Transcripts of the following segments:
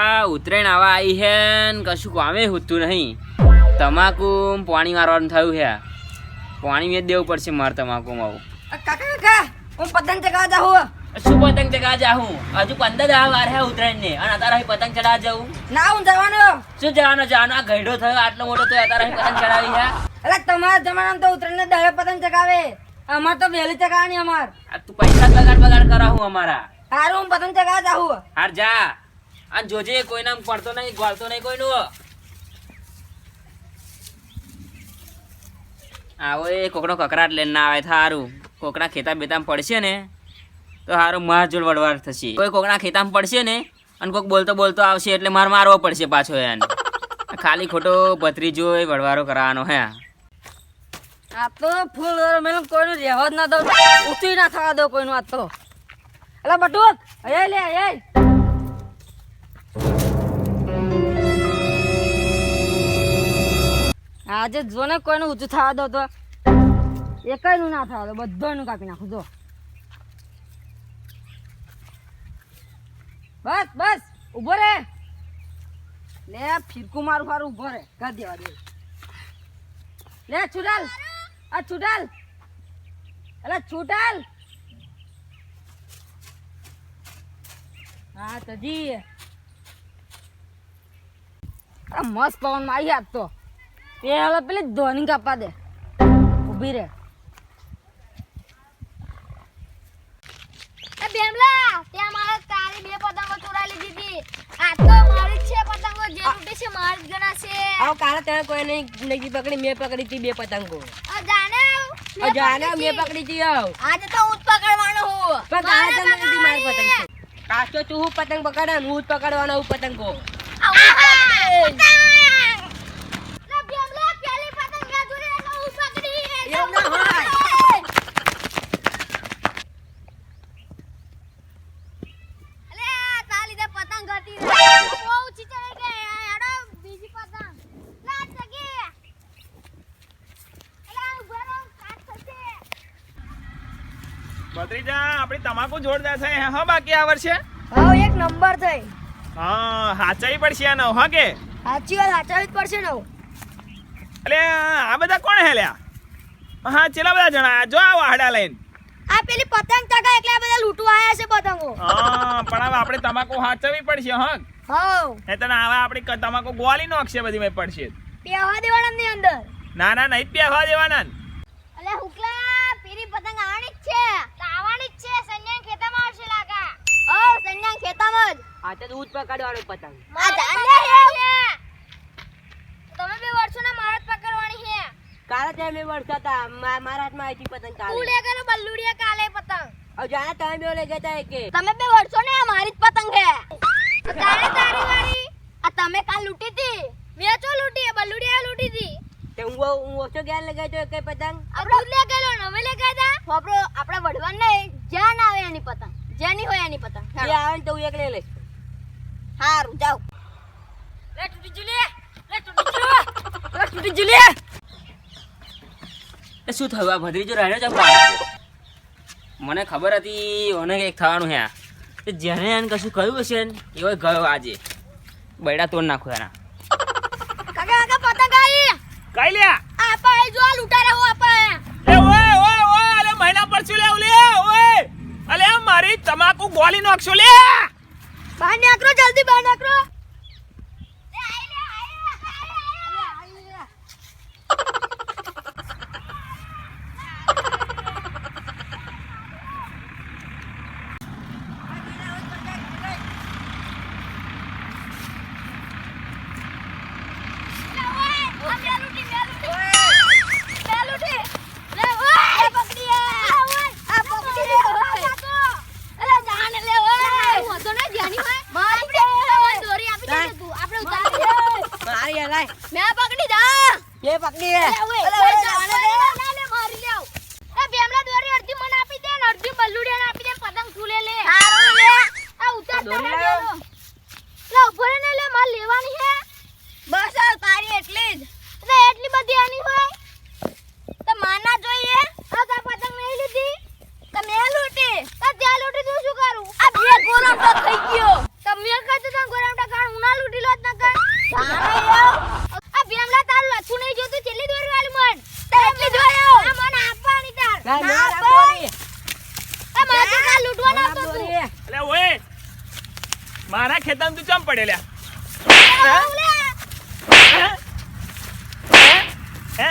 આ ઉત્તરાયણ આવા આવી છે ને કશું કામે હોતું નહીં. તમાકુ પાણી મારવાનું થયું છે પાણી મેં દેવું પડશે મારે તમાકુમાં આવું. કાકા કાકા હું પતંગ ચગાવવા જાઉં શું પતંગ ચગાવવા જાઉં? હજુ પંદર દા વાર હે ઉત્તરાયણ ને અને અત્યારે પતંગ ચડાવવા જવું ના હું જવાનો. શું જવાનો? જવાનો આ ઘડો થયો આટલો મોટો તો અત્યારે પતંગ ચડાવી છે એટલે તમારા જમાનામાં તો ઉત્તરાયણ દહે પતંગ ચગાવે. અમાર તો વહેલી ચગાવવાની અમાર. આ તું પૈસા બગાડ બગાડ કરાવું અમારા. હારું હું પતંગ ચગાવવા જાઉં. હાર જા. આ જોજે, કોઈ નામ પડતો નહીં, ગોળતો નહીં કોઈનું આવો એ કોકનો કકરાટ લઈને ના આવે સારું કોકના ખેતા બેતામાં પડશે ને, તો સારું માર જોડ વડવાર થશે. કોઈ કોકના ખેતામાં પડશે ને, અને કોક બોલતો બોલતો આવશે, એટલે માર મારવો પડશે પાછો એને. ખાલી ખોટો ભત્રીજો એ વડવારો કરવાનો, હે. આ તો ફૂલ મેલું કોઈનું રહેવા જ ના દઉં. ઉતરી ના થવા દો કોઈનું આ તો. એટલે બટુક અયે લે અયે. આજે જો ને કોઈનું ઊંચું થવા દો તો. એકયનું ના થવા દો, બધાનું કાપી નાખું, જો. બસ બસ ઊભો રે. લે, ફિરકું મારું ફારું ઊભો રે. કર દેવા દે. લે છુડાલ આ છુડાલ એટલે છુટાલ હા, તો જી. આ મસ્ત પવનમાં આવી આજ તો. પેલા પેલી ધોની કાપવા દે. ઊભી રે એ બેમલા ત્યાં મારે કાલી બે પતંગો ચોરાઈ લીધી આ તો મારી જ છે પતંગો જે તૂટી છે મારી જ ગણાશે આવ કાલે તેને કોઈ નહીં નહીં પકડી મેં પકડી હતી બે પતંગો. આ જાને આ જાને મેં પકડી હતી આવ. આજે તો હું પકડવાનો હું પણ કાલે તને નથી મારી પતંગ કાચ તો તું હું પતંગ પકડે હું પકડવાનો હું પતંગો. આ હું પતંગ! ભત્રીજા આપણી તમાકુ જોરદાર થઈ હે હા બાકી આ વર્ષે? હા એક નંબર થઈ હા હાચાઈ પડશે આ નવ હા કે? સાચી વાત હાચાવી જ પડશે નવ. એટલે આ બધા કોણ હે લ્યા હા ચેલા બધા જણા જો આ વાહડા લઈને. આ પેલી પતંગ ચગા એટલે આ બધા લૂંટવા આયા છે પતંગો. હા પણ હવે આપણે તમાકુ હાચવી પડશે હા. હો એ તને હવે આપણી તમાકુ ગોળી નોખશે બધી મેં પડશે. પેહવા દેવાના ની અંદર. ના ના નહીં પ્યાવા દેવાના અલે હુકલા પેલી પતંગ આણી છે. તો છે સંજ્ઞાન ખેતામાં આવશે લાગા? ઓ સંજ્ઞાન ખેતામાં જ. આ તો દૂધ પકડવાનો પતંગ. આ તમે બે વર્ષો ના મારત પકડવાની છે. કાલે તે મે વર્ષ હતા મારા હાથમાં આવી હતી પતંગ કાલે. લે ગયેલો બલ્લુડિયા કાલે પતંગ. ઓ જાણે તમે બે લઈ ગયા તા કે. તમે બે વર્ષો ને આ મારી જ પતંગ છે. તારે તારી વાળી. આ તમે કાલ લૂટી હતી મેં ચો લૂટી? બલ્લુડિયા લૂટી હતી તે હું હું ઓછો ગેર લગાવ્યો કે પતંગ? આપણે લે ગયેલો નવે અમે લે તા. આપણો આપણા વડવાન નહીં જ્યાં ના આવે એની પતંગ. નહીં હોય એની પતંગ. જે આવે ને તો હું એક લઈ લઈશ. હારું જાઉં લે તૂટી જુલે લે તૂટી જુલે લે તૂટી જુલે એ. શું થયું? આ ભદ્રીજો રાડ્યો જ મને ખબર હતી ઓને કંઈક થવાનું હે આ. જેને એને કશું કહ્યું હશે ને એવો ગયો આજે. બૈડા તોડ નાખો એના. કાકા કાકા પતંગ આવી. કઈ લે આપા એ જો લૂંટા રહો આપા એ ઓય ઓય ઓય અલે મહિના પરસું લે લે ઓય અલે મારી તમાકુ ગોળી નાખશો લે! બહાર નીકળો જલ્દી બહાર નીકળો. મારી મેં પકડી દા એ પકડી લે અલે ઓય, ઓય, જાને લે. ના, લે, મારી લેવ. એ બેમલા દોરી અડધી મને આપી દે ને અડધી બલ્લુડિયાને આપી દે પતંગ ઝૂલે લે આ ઉતાર દોરી તારા લાવ. દેનો. લે, ઊભો રે ને લે માર લેવાની હે બસ આ તારી એટલી જ એટલે એટલી બધી આની હોય તો માના જોઈએ આ તાર પતંગ નહીં લીધી તો મેં લૂંટી તો ત્યાં લૂંટી તું શું કરું આ બે ગોરમટો થઈ ગયો તો મેં કહ્યું તું ગોરમટા ખાણ હું ખેતરમાં તું ચમ પડે? હે?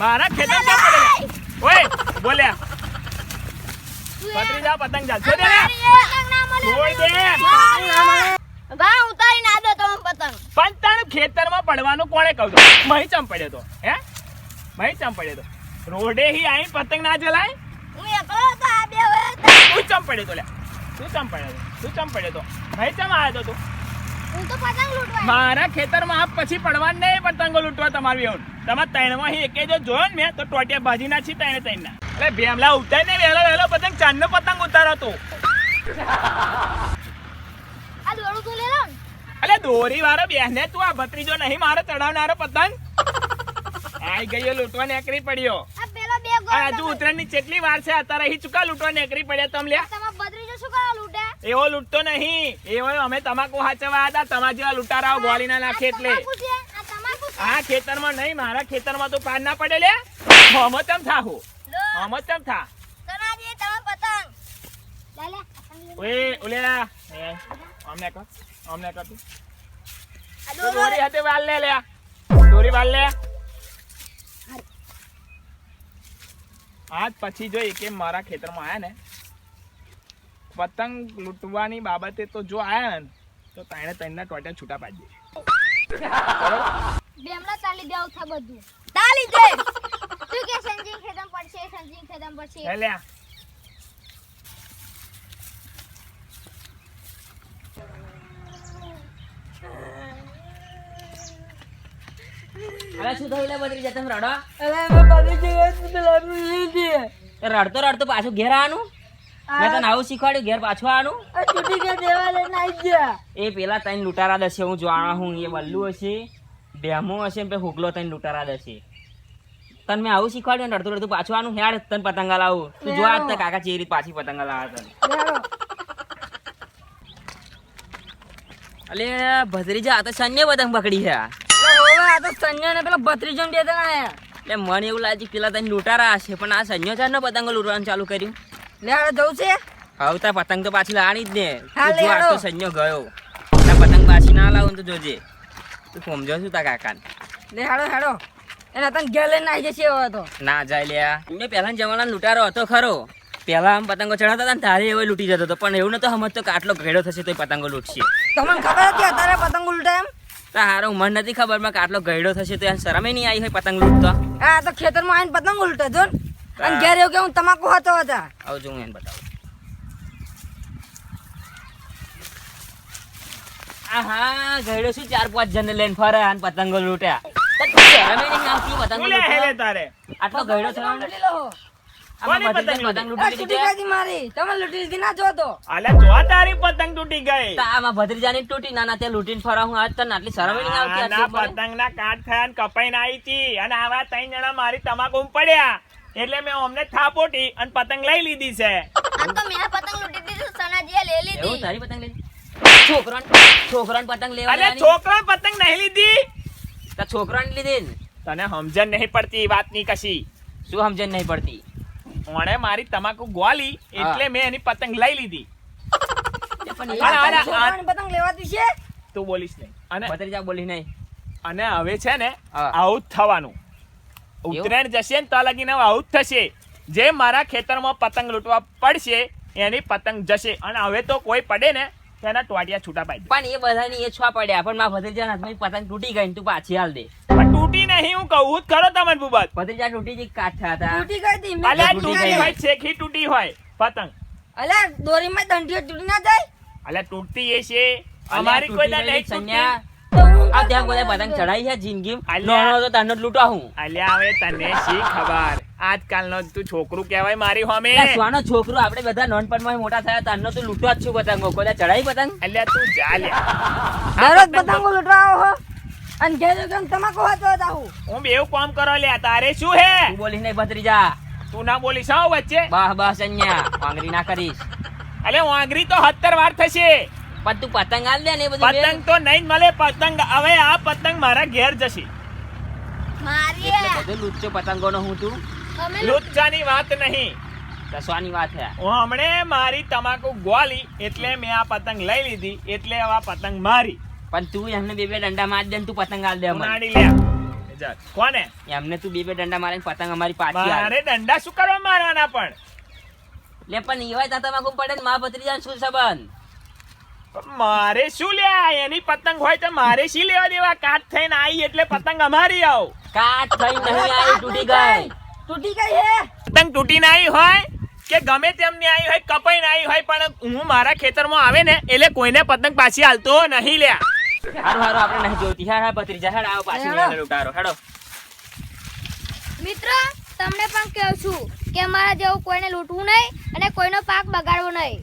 મારા ખેતર ચમ પડે? ઓય બોલ્યા. પતરી જા પતંગ જા. છોડે. છોડ દે ઉતારી ના દો તમે પતંગ. પણ તારું ખેતરમાં પડવાનું કોણે કહું તો મહી ચમ પડ્યો તો હે? મહી ચમ પડ્યો તો. રોડે હી આઈ પતંગ ના જલાય હું એકલો આ બે ચમ પડ્યો તો લ્યા તું ચમ પડ્યો તું ચમ પડ્યો તો? ભાઈ ચમ આવ્યો તો તું? તો પતંગ લૂંટવા મારા ખેતરમાં આપ પછી પડવા નહીં પતંગો લૂંટવા તમારી એવું તમારે ત્રણમાં એકે જો જોયો ને મેં તો ટોટિયા ભાજી ના છી ત્રણે ના અરે ભેમલા ઉતાર ને વહેલો વહેલો પતંગ ચાંદનો પતંગ ઉતારો તો. આ દોડું તું લે લો ને. અલે દોરી વાળો બેહને તું આ ભત્રીજો નહીં મારો ચડાવનારો પતંગ. આઈ ગયો લૂંટવા નેકરી પડ્યો. હજુ પેલો ની કેટલી વાર છે અત્યારે અહીં ચૂકા લૂંટવા નેકરી પડ્યા તમ લ્યા. શું કરવા લૂંટે? એવો લૂંટતો નહીં. એવો અમે તમાકુ હાચવા હતા. તમારા જેવા લૂંટારાઓ બોલી ના નાખે એટલે. હા ખેતરમાં નહીં મારા ખેતરમાં તો પાન ના પડે લે. હમો ચમ થાહુ લો. હમો ચમ થા. લે પતંગ લે. ઓય ઓલેલા અમને કર અમને કર તું. આ તું દોરો દોરી હાથે વાલ લે લે દોરી વાલ લે. આજ પછી જોઈ કે મારા ખેતરમાં આયા ને પતંગ લૂંટવાની બાબતે તો જો આયા ને તો તાણે તૈણના ટોટા છૂટા પાડી દે. બેમલા ચાલી દેવું છે બધું. તાલી દે. તું કે સંજીવ ખેતમ પડશે સંજીવ ખેતમ પડશે. શું થયું? લે બદરી રડો. અરે એ રડતો રડતો પાછું ઘેર આવવાનું મેં તને આવું શીખવાડ્યું ઘેર પાછું આનું? છૂટી ગયા દેવાલે નાઈ ગયા. એ પેલા તઈને લૂંટારા દશે હું જાણા હું એ બલ્લુ હશે ડેમો હશે પે હુકલો તઈને લૂંટારા દશે તને મેં આવું શીખવાડ્યું ને અડધું રડતું પાછું આનું? હેડ તને પતંગ લાવું તું જો આજ તક કાકા ચેરી પાછી પતંગ લાવે તને અલે ભત્રીજા આ તો સન્ય પતંગ પકડી છે. આ તો સંજય ને પેલા ભત્રીજો બે જણા એટલે મને એવું લાગ્યું પેલા તને લૂંટારા હશે પણ આ સંયો ચાર પતંગ લૂંટવાનું ચાલુ કર્યું. લેડો જવું છે? હવે તાર પતંગ તો પાછી લાવવાની જ ને. હા, તું જો તો સંયો ગયો. ના પતંગ પાછી ના લાવું તો જોજે. તું સમજો છું તા કાકા લે હેડો હેડો એને તને ઘેર લઈને આવી જશે હવે તો ના જાય લ્યા મેં પહેલા જમાના લૂંટારો હતો ખરો. પેલા આમ પતંગો ચડાવતા હતા ને તારે એવો લૂંટી જતો હતો. પણ એવું નતો સમજતો કે આટલો ઘેડો થશે તો પતંગો લૂંટશે. તમને ખબર હતી અત્યારે પતંગ ઉલટા એમ? તો હારો મને નથી ખબરમાં કે આટલો ઘેડો થશે તો યાર શરમે નહીં આવી હોય પતંગ લૂંટતો? આ તો ખેતરમાં આવીને પતંગ ઉલટે જો ને. અને ઘેર એવું કે હું તમાકુ હતો હતા. આવું જો હું એને બતાવું. આહા ઘેડો શું ચાર પાંચ જણ લઈને ફરે અને પતંગો લૂંટ્યા? પતંગો? તારે. આટલો થયો ને? લો. પતંગ ના કાટ થયા ને કપાઈને આવી હતી અને આવા ત્રણ જણા મારી તમાકુ પડ્યા. એટલે મેં અમને થાપોટી અને પતંગ લઈ લીધી છે. આ તો મેં પતંગ લૂટી દીધી સનાજીએ લઈ એવું તારી પતંગ લઈ છોકરાન છોકરાન પતંગ લેવા અરે? છોકરા પતંગ નહીં લીધી? તો છોકરાન લીધી તને સમજણ નહીં પડતી વાતની કશી. શું સમજણ નહીં પડતી? ઓણે મારી તમાકુ ગોલી એટલે મેં એની પતંગ લઈ લીધી. પતંગ લેવાતી છે? તું બોલીશ નહીં. અને ભત્રીજા બોલી નહીં. અને હવે છે ને આવું જ થવાનું. ઉત્તરાયણ જશે ને તો લગીને આવું જ થશે. જે મારા ખેતરમાં પતંગ લૂંટવા પડશે એની પતંગ જશે. અને હવે તો કોઈ પડે ને તેના ટોટિયા છૂટા પાડી પણ એ બધાની એ છવા પડ્યા પણ મારા ભત્રીજાના હાથમાં પતંગ તૂટી ગઈ ને તું પાછી હાલ દે. પણ તૂટી નહીં હું કહું જ ખરો તમને બુબત ભત્રીજા તૂટી જઈ કાઠ હતા. તૂટી ગઈ હતી મેં તૂટી તૂટી હોય શેખી તૂટી હોય પતંગ. અલ્યા દોરીમાં દંડીઓ તૂટી ના જાય? અલ્યા તૂટતી એ છે. અમારી કોઈ દા નહીં આ ત્યાં કોઈ પતંગ ચડાઈ છે જિંદગી નાનો હતો તને જ લૂંટા હું. અલ્યા હવે તને શી ખબર? આજકાલનો તું છોકરું કહેવાય મારી હોમે સ્વાનો છોકરો? આપણે બધા નાનપણમાં મોટા થયા તને તો લૂંટવા જ છું પતંગો કોઈ ચડાઈ પતંગ અલ્યા તું જા લે. દરરોજ પતંગો લૂંટવા આવો હો. અને કે હું તમાકુ હતો હતા હું બેવ કામ કરો લ્યા તારે શું હે? તું બોલીશ નહીં ભત્રીજા. તું ના બોલી સાવ વચ્ચે. બાહ બસ અહીંયા. વાંગરી ના કરીશ. અલે વાંગરી તો સત્તર વાર થશે. પણ તું પતંગ આલ દે ને બધું પતંગ તો નહીં મળે પતંગ હવે આ પતંગ મારા ઘેર જશે. મારી એટલે લુચ્ચો પતંગોનો હું તું? લુચ્ચાની વાત નહીં. કસવાની વાત હે? હું હમણે મારી તમાકુ ગોલી એટલે મેં આ પતંગ લઈ લીધી એટલે હવે આ પતંગ મારી. પણ તું એમને બે બે દંડા મારી દે તું પતંગ આલ દે મારી લે જા. કોને? એમને તું બે બે દંડા મારીને પતંગ અમારી પાછી મારે દંડા શું કરવા મારવાના પણ? લે પણ એવાય તા તમાકુ પડે ને મા ભત્રીજાને શું સંબંધ? મારે શું લે એની પતંગ હોય તો મારે શી લેવા દેવા? કાટ થઈને આવી એટલે પતંગ અમારી આવ. કાટ થઈ નહીં આવી તૂટી ગઈ. તૂટી ગઈ? હે? પતંગ તૂટીને આવી હોય કે ગમે તેમની આવી હોય કપાઈ આવી હોય પણ હું મારા ખેતરમાં આવે ને એટલે કોઈને પતંગ પાછી હાલતો નહીં લ્યા. હારું હારું આપણે નહીં જોતી હા હા ભત્રીજા હેડ આવો પાછી હેડો. ઉતારો હેડો. મિત્રો તમને પણ કહું છું કે મારા જેવું કોઈને લૂંટવું નહીં અને કોઈનો પાક બગાડવો નહીં.